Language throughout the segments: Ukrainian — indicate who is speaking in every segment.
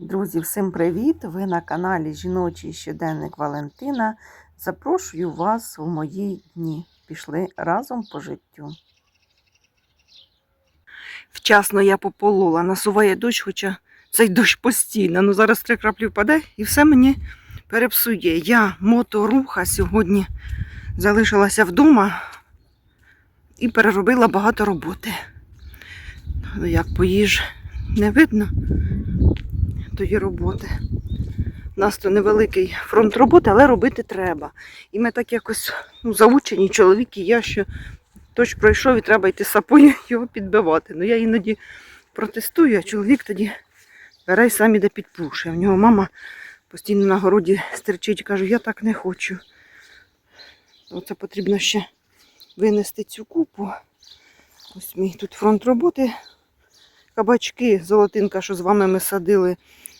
Speaker 1: Друзі, всім привіт! Ви на каналі Жіночий щоденник Валентина. Запрошую вас у мої дні. Пішли разом по життю. Вчасно я пополола, насуває дощ, хоча цей дощ постійно. Ну зараз три краплі впаде і все мені перепсує. Я моторуха сьогодні залишилася вдома і переробила багато роботи. Ну, Як поїж, не видно тої роботи. У нас то невеликий фронт роботи, але робити треба. І ми так якось ну, заучені, чоловік я, що дощ пройшов і треба йти сапою його підбивати. Ну я іноді протестую, а чоловік тоді бере і сам іде підпушує. В нього мама постійно на городі стерчить, каже, я так не хочу. Оце потрібно ще винести цю купу. Ось мій тут фронт роботи. Кабачки, золотинка, що з вами ми садили,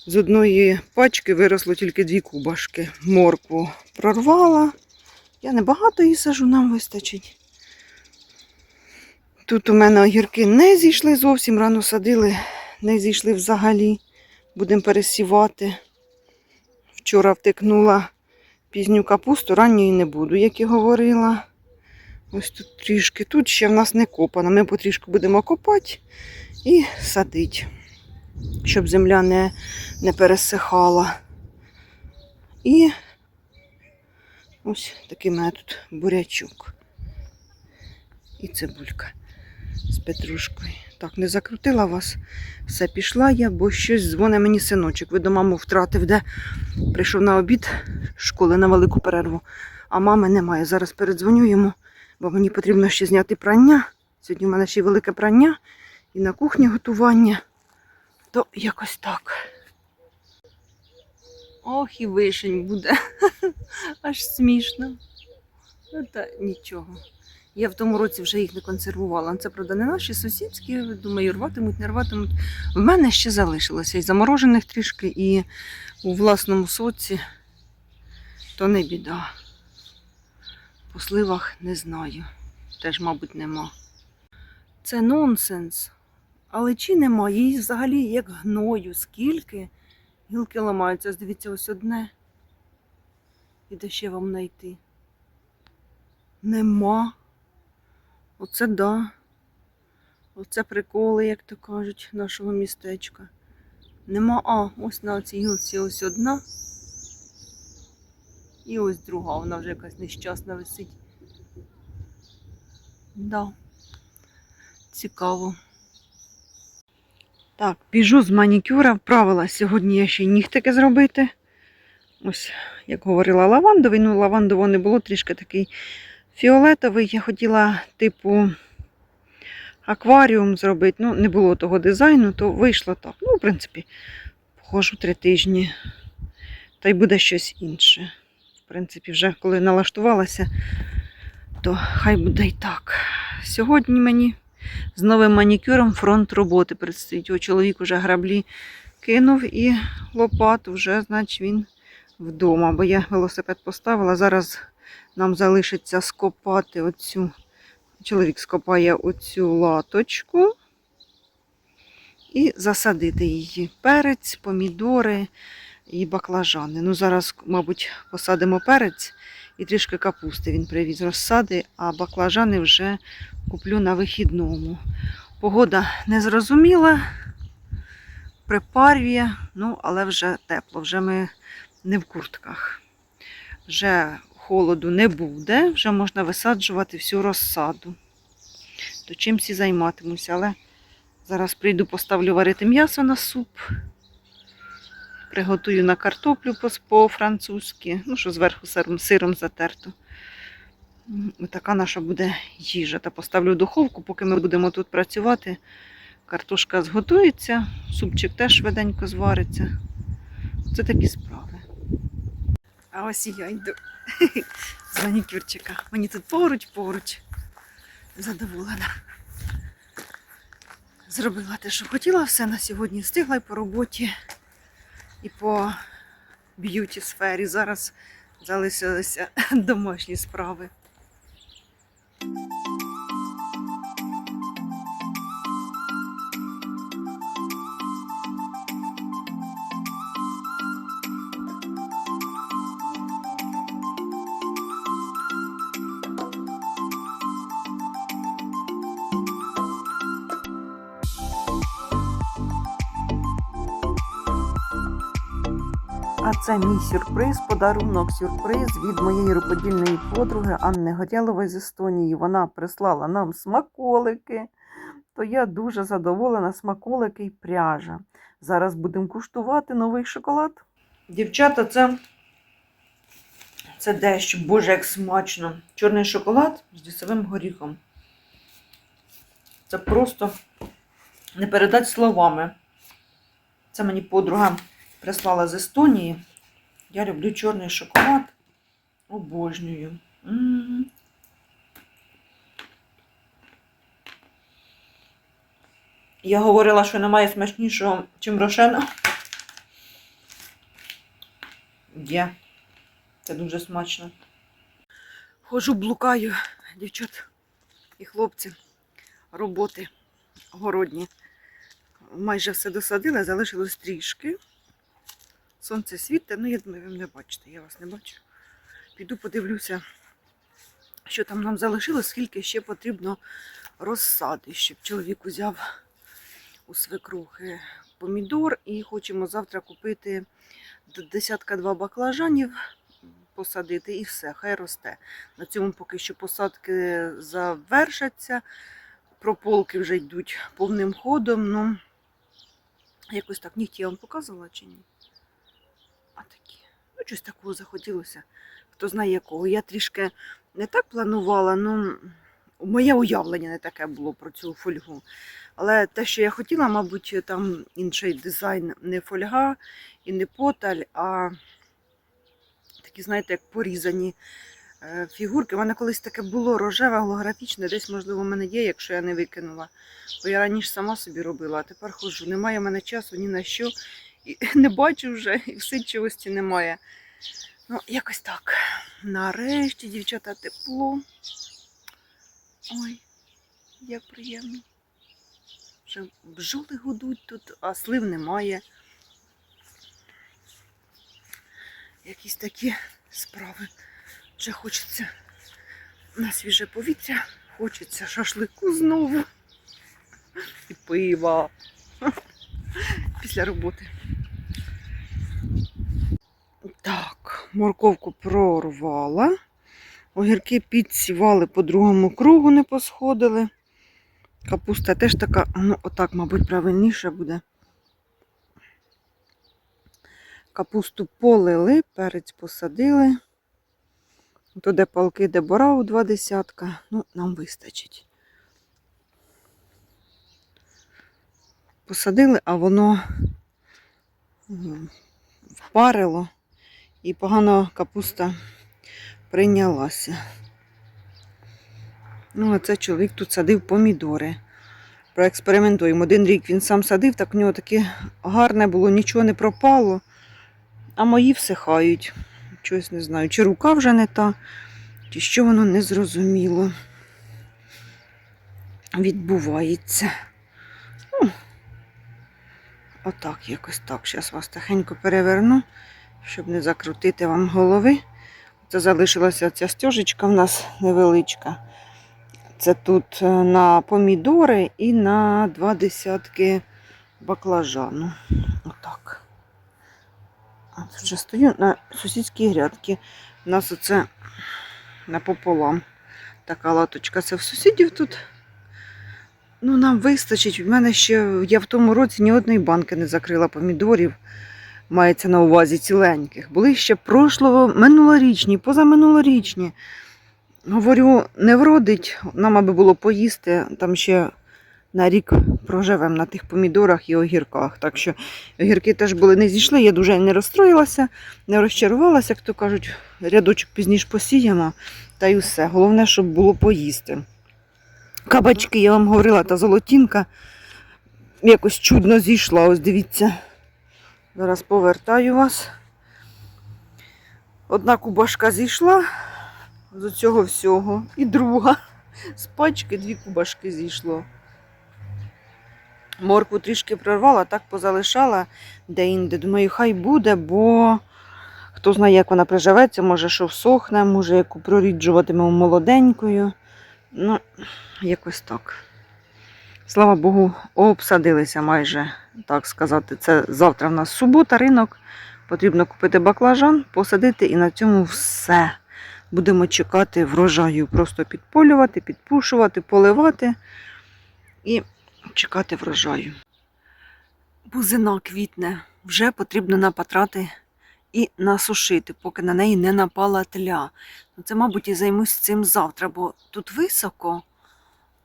Speaker 1: з одної пачки виросло тільки дві кубашки. Моркву прорвала. Я небагато її сажу, нам вистачить. Тут у мене огірки не зійшли зовсім, рано садили, не зійшли взагалі. Будемо пересівати. Вчора втикнула пізню капусту, ранньої не буду, як і говорила. Ось тут трішки. Тут ще в нас не копано. Ми потрішку будемо копати і садити, щоб земля не, не пересихала. І ось такий мене тут бурячок. І цибулька з петрушкою. Так, не закрутила вас. Все, пішла я, бо щось дзвонить мені синочок. Видно, маму втратив, де прийшов на обід школи на велику перерву, а мами немає. Зараз передзвоню йому, бо мені потрібно ще зняти прання. Сьогодні в мене ще велике прання і на кухні готування. То якось так. Ох, і вишень буде. Аж смішно. Ну та нічого. Я в тому році вже їх не консервувала. Це, правда, не наші сусідські, думаю, рватимуть, не рватимуть. В мене ще залишилося і заморожених трішки, і у власному соці, то не біда. По сливах не знаю. Теж, мабуть, нема. Це нонсенс. Але чи нема? Її взагалі як гною, скільки гілки ламаються. Дивіться, ось одне. І де ще вам знайти? Нема. Оце да. Оце приколи, як то кажуть, нашого містечка. Нема. А, ось на цій гілці ось одна. І ось друга, вона вже якась нещасна висить. Да. Цікаво. Так, біжу з манікюра, вправила сьогодні я ще й нігтики зробити. Ось, як говорила, лавандовий. Ну, лавандового не було, трішки такий фіолетовий. Я хотіла, типу, акваріум зробити. Ну, не було того дизайну, то вийшло так. Ну, в принципі, походжу три тижні. Та й буде щось інше. В принципі, вже коли налаштувалася, то хай буде і так. Сьогодні мені з новим манікюром фронт роботи предстоїть. О, чоловік вже граблі кинув і лопату вже, значить, він вдома. Бо я велосипед поставила. Зараз нам залишиться скопати оцю. Чоловік скопає оцю латочку і засадити її. Перець, помідори і баклажани. Ну, зараз, мабуть, посадимо перець і трішки капусти він привіз розсади, а баклажани вже куплю на вихідному. Погода незрозуміла, припарює, ну, але вже тепло, вже ми не в куртках. Вже холоду не буде, вже можна висаджувати всю розсаду. То чим всі займатимуся, але зараз прийду, поставлю варити м'ясо на суп. Приготую на картоплю по- по-французьки, ну, що зверху сиром, сиром затерто. Така наша буде їжа. Та поставлю в духовку, поки ми будемо тут працювати. Картошка зготується, супчик теж швиденько звариться. Це такі справи. А ось і я йду з манікюрчика. Мені тут поруч, поруч. Задоволена. Зробила те, що хотіла, все на сьогодні встигла і по роботі, і по б'юті сфері. Зараз залишилися домашні справи. Це мій сюрприз, подарунок сюрприз від моєї рукодільної подруги Анни Горялової з Естонії. Вона прислала нам смаколики. То я дуже задоволена смаколики і пряжа. Зараз будемо куштувати новий шоколад. Дівчата, це, це дещо, боже, як смачно. Чорний шоколад з лісовим горіхом. Це просто не передати словами. Це мені подруга прислала з Естонії. Я люблю чорний шоколад. Обожнюю. Я говорила, що немає смачнішого, чим рошена. Є. Це дуже смачно. Ходжу, блукаю, дівчат і хлопці, роботи городні. Майже все досадила, залишилось трішки. Сонце світить, ну я думаю, ви мене бачите, я вас не бачу. Піду подивлюся, що там нам залишилось, скільки ще потрібно розсади, щоб чоловік узяв у свекрухи помідор і хочемо завтра купити десятка два баклажанів, посадити і все, хай росте. На цьому поки що посадки завершаться, прополки вже йдуть повним ходом. Ну, якось так нігті я вам показувала чи ні? А. Ну, щось такого захотілося. Хто знає якого. Я трішки не так планувала, ну моє уявлення не таке було про цю фольгу. Але те, що я хотіла, мабуть, там інший дизайн не фольга і не поталь, а такі, знаєте, як порізані е, фігурки. У мене колись таке було рожеве, голографічне, десь, можливо, в мене є, якщо я не викинула. Бо я раніше сама собі робила, а тепер ходжу. Немає в мене часу ні на що. Не бачу вже, і всидчивості немає. Ну, якось так. Нарешті, дівчата, тепло. Ой, як приємно. Вже бджоли гудуть тут, а слив немає. Якісь такі справи. Вже хочеться на свіже повітря, хочеться шашлику знову і пива після роботи. Так, морковку прорвала. Огірки підсівали по другому кругу, не посходили. Капуста теж така, ну, отак, мабуть, правильніше буде. Капусту полили, перець посадили. То де палки, де бора у два десятка. Ну, нам вистачить. Посадили, а воно впарило і погано капуста прийнялася. Ну, а це чоловік тут садив помідори. Проекспериментуємо. Один рік він сам садив, так в нього таке гарне було, нічого не пропало. А мої всихають. Чогось не знаю, чи рука вже не та, чи що воно не зрозуміло. Відбувається. Ну, отак, якось так. Зараз вас тихенько переверну, щоб не закрутити вам голови. Це залишилася ця стежечка в нас невеличка. Це тут е, на помідори і на два десятки баклажану. Отак. От вже стою на сусідській грядці. У нас оце напополам така латочка. Це в сусідів тут. Ну, нам вистачить. У мене ще я в тому році ні одної банки не закрила помідорів. Мається на увазі ціленьких. Були ще прошлого, минулорічні, позаминулорічні. Говорю, не вродить, нам аби було поїсти, там ще на рік проживемо на тих помідорах і огірках. Так що огірки теж були не зійшли, я дуже не розстроїлася, не розчарувалася, як то кажуть, рядочок пізніше посіємо, та й все. Головне, щоб було поїсти. Кабачки, я вам говорила, та золотінка якось чудно зійшла. Ось дивіться. Зараз повертаю вас. Одна кубашка зійшла з цього всього. І друга. З пачки дві кубашки зійшло. Моркву трішки прорвала, так позалишала де-інде. Думаю, хай буде, бо хто знає, як вона приживеться, може, що всохне, може, яку проріджуватиме молоденькою. Ну, якось так. Слава Богу, обсадилися майже, так сказати. Це завтра в нас субота, ринок. Потрібно купити баклажан, посадити і на цьому все. Будемо чекати врожаю. Просто підполювати, підпушувати, поливати і чекати врожаю. Бузина квітне, вже потрібно напатрати і насушити, поки на неї не напала тля. Ну, Це, мабуть, і займусь цим завтра, бо тут високо,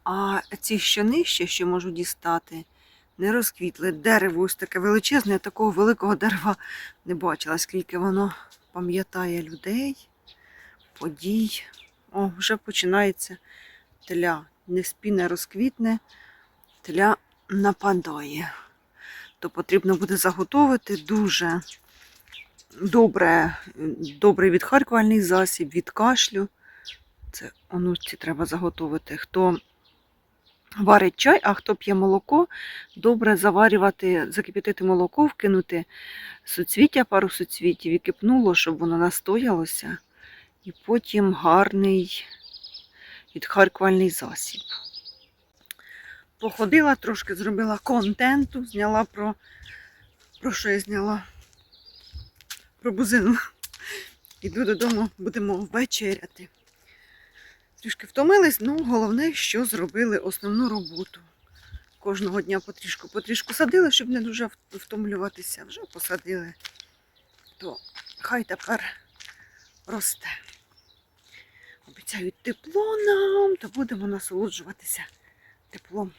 Speaker 1: а ці, що нижче, що можу дістати, не розквітли. Дерево ось таке величезне, я такого великого дерева не бачила, скільки воно пам'ятає людей, подій. О, вже починається тля. Не спіне розквітне, тля нападає. То потрібно буде заготовити дуже добре, добрий відхаркувальний засіб від кашлю. Це онуці треба заготовити. Хто варить чай, а хто п'є молоко, добре заварювати, закип'ятити молоко, вкинути суцвіття, пару суцвітів і кипнуло, щоб воно настоялося. І потім гарний відхаркувальний засіб. Походила, трошки зробила контенту, зняла про. Про що я зняла? Про бузину. Іду додому, будемо вечеряти. Трішки втомились, ну головне, що зробили основну роботу. Кожного дня потрішку потрішку садили, щоб не дуже втомлюватися. Вже посадили. То хай тепер росте. Обіцяють тепло нам, то будемо насолоджуватися теплом.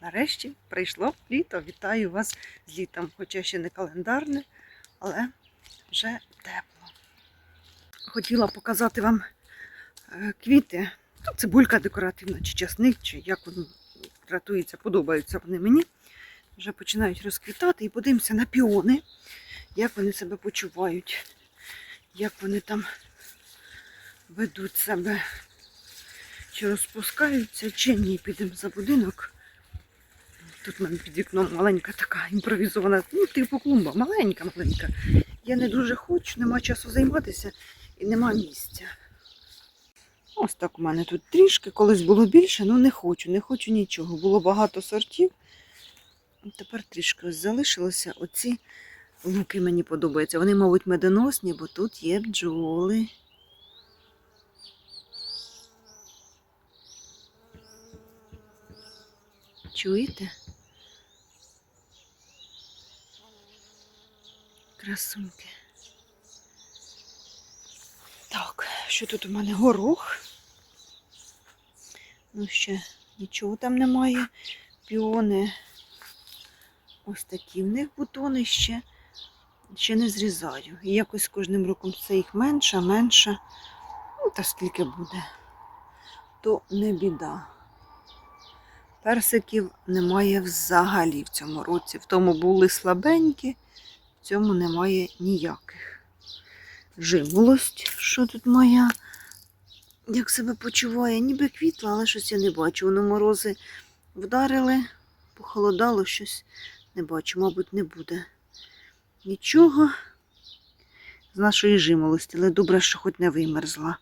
Speaker 1: Нарешті прийшло літо. Вітаю вас з літом, хоча ще не календарне, але вже тепло. Хотіла показати вам е, квіти. Тут цибулька декоративна, чи часник, чи як воно тратується, подобаються вони мені. Вже починають розквітати і подивимося на піони, як вони себе почувають, як вони там ведуть себе, чи розпускаються, чи ні. Підемо за будинок. Тут в мене під вікном маленька така імпровізована, ну, типу клумба, маленька, маленька. Я не дуже хочу, нема часу займатися і нема місця. Ось так у мене тут трішки, колись було більше, але не хочу, не хочу нічого. Було багато сортів. Тепер трішки ось залишилося. Оці луки мені подобаються. Вони, мабуть, медоносні, бо тут є бджоли. Чуєте? Красунки. Так, що тут у мене горох? Ну, ще нічого там немає. Піони. Ось такі в них бутони ще, ще не зрізаю. І якось кожним роком це їх менше, менше. Ну, та скільки буде, то не біда. Персиків немає взагалі в цьому році. В тому були слабенькі, в цьому немає ніяких. Жимолость, що тут моя, як себе почуває, ніби квітла, але щось я не бачу. Воно морози вдарили, похолодало щось не бачу, мабуть, не буде нічого з нашої жимолості, але добре, що хоч не вимерзла.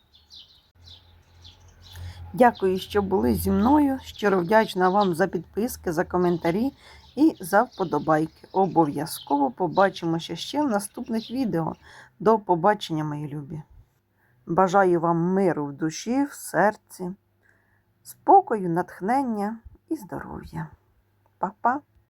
Speaker 1: Дякую, що були зі мною. Щиро вдячна вам за підписки, за коментарі і за вподобайки. Обов'язково побачимося ще в наступних відео. До побачення, мої любі. Бажаю вам миру в душі, в серці, спокою, натхнення і здоров'я. Па-па!